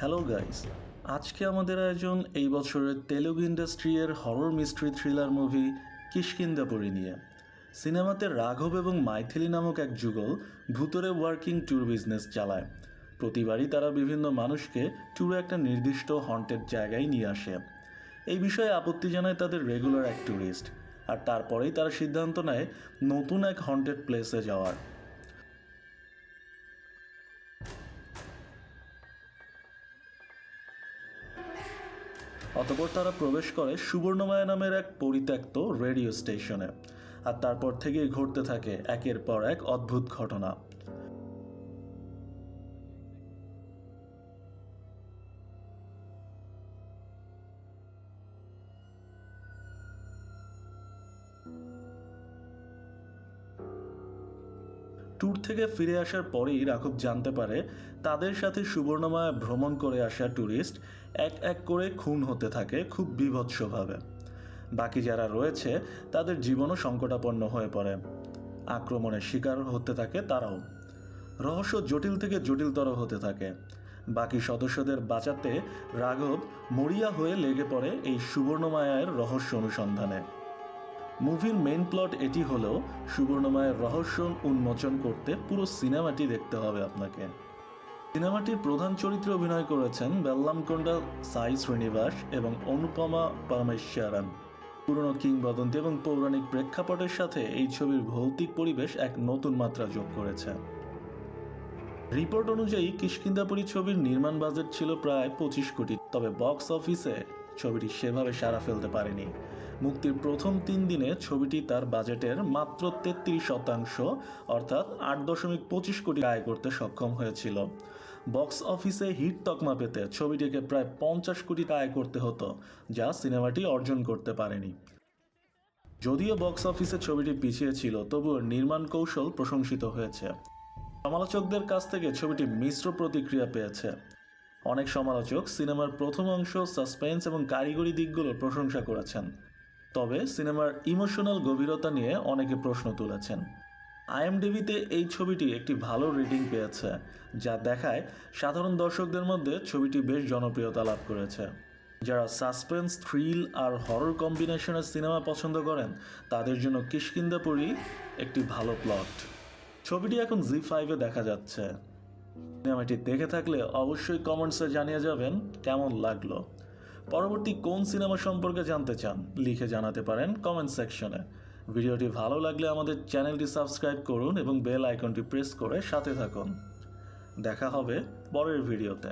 Hello guys আজকে আমাদের আয়োজন এই বছরের তেলুগু ইন্ডাস্ট্রির horror mystery thriller movie Kishkindhapuri নিয়ে। সিনেমাতে রাঘব এবং মাইথিলি নামক এক যুগল ভূতরে ওয়ার্কিং ট্যুর বিজনেস চালায়। প্রতিবারই তারা বিভিন্ন মানুষকে ট্যুরে একটা নির্দিষ্ট হন্টেড জায়গায় নিয়ে আসে। এই বিষয়ে আপত্তি জানায় তাদের রেগুলার এক ট্যুরিস্ট আর তারপরেই তারা সিদ্ধান্ত নেয় নতুন এক হন্টেড প্লেসে যাওয়ার। অতপর তারা প্রবেশ করে সুবর্ণময় নামের এক পরিত্যক্ত রেডিও স্টেশনে। আর তারপর থেকেই ঘটতে থাকে একের পর এক অদ্ভুত ঘটনা। ট্যুর থেকে ফিরে আসার পরেই রাঘব জানতে পারে তাদের সাথে সুবর্ণমায়া ভ্রমণ করে আসা ট্যুরিস্ট এক এক করে খুন হতে থাকে খুব বিভৎসভাবে। বাকি যারা রয়েছে, তাদের জীবনও সংকটাপন্ন হয়ে পড়ে। আক্রমণের শিকার হতে থাকে তারাও। রহস্য জটিল থেকে জটিলতর হতে থাকে। বাকি সদস্যদের বাঁচাতে রাঘব মরিয়া হয়ে লেগে পড়ে এই সুবর্ণমায়ার রহস্য অনুসন্ধানে। মুভির মেইন প্লট এটি হলেও সুবর্ণমায়ের রহস্য উন্মোচন করতে পুরো সিনেমাটি দেখতে হবে আপনাকে। সিনেমাটির প্রধান চরিত্রে অভিনয় করেছেন বেল্লামকোন্ডা সাই শ্রীনিবাস এবং অনুপমা পরমেশ্বরন। পুরনো কিংবদন্তি এবং পৌরাণিক প্রেক্ষাপটের সাথে এই ছবির ভৌতিক পরিবেশ এক নতুন মাত্রা যোগ করেছে। রিপোর্ট অনুযায়ী কিষ্কিন্দাপুরী ছবির নির্মাণ বাজেট ছিল প্রায় পঁচিশ কোটি, তবে বক্স অফিসে ছবিটি সেভাবে সাড়া ফেলতে পারেনি। মুক্তির প্রথম তিন দিনে ছবিটি তার বাজেটের মাত্র তেত্রিশ শতাংশ, অর্থাৎ আট দশমিক পঁচিশ কোটি আয় করতে সক্ষম হয়েছিল। বক্স অফিসে হিট তকমা পেতে ছবিটিকে প্রায় পঞ্চাশ কোটি আয় করতে হতো, যা সিনেমাটি অর্জন করতে পারেনি। যদিও বক্স অফিসে ছবিটি পিছিয়ে ছিল, তবুও নির্মাণ কৌশল প্রশংসিত হয়েছে। সমালোচকদের কাছ থেকে ছবিটি মিশ্র প্রতিক্রিয়া পেয়েছে। অনেক সমালোচক সিনেমার প্রথম অংশ, সাসপেন্স এবং কারিগরি দিকগুলোর প্রশংসা করেছেন। তবে সিনেমার ইমোশনাল গভীরতা নিয়ে অনেকে প্রশ্ন তুলেছেন। আইএমডিবিতে এই ছবিটি একটি ভালো রেটিং পেয়েছে, যা দেখায় সাধারণ দর্শকদের মধ্যে ছবিটি বেশ জনপ্রিয়তা লাভ করেছে। যারা সাসপেন্স, থ্রিল আর হরর কম্বিনেশনের সিনেমা পছন্দ করেন, তাদের জন্য কিষ্কিন্দাপুরি একটি ভালো প্লট। ছবিটি এখন জি ফাইভে দেখা যাচ্ছে। সিনেমাটি দেখে থাকলে অবশ্যই কমেন্টসে জানিয়ে যাবেন কেমন লাগল। পরবর্তী কোন সিনেমা সম্পর্কে জানতে চান, লিখে জানাতে পারেন কমেন্ট সেকশনে ভিডিওটি ভালো লাগলে আমাদের চ্যানেলটি সাবস্ক্রাইব করুন এবং বেল আইকনটি প্রেস করে সাথে থাকুন। দেখা হবে পরের ভিডিওতে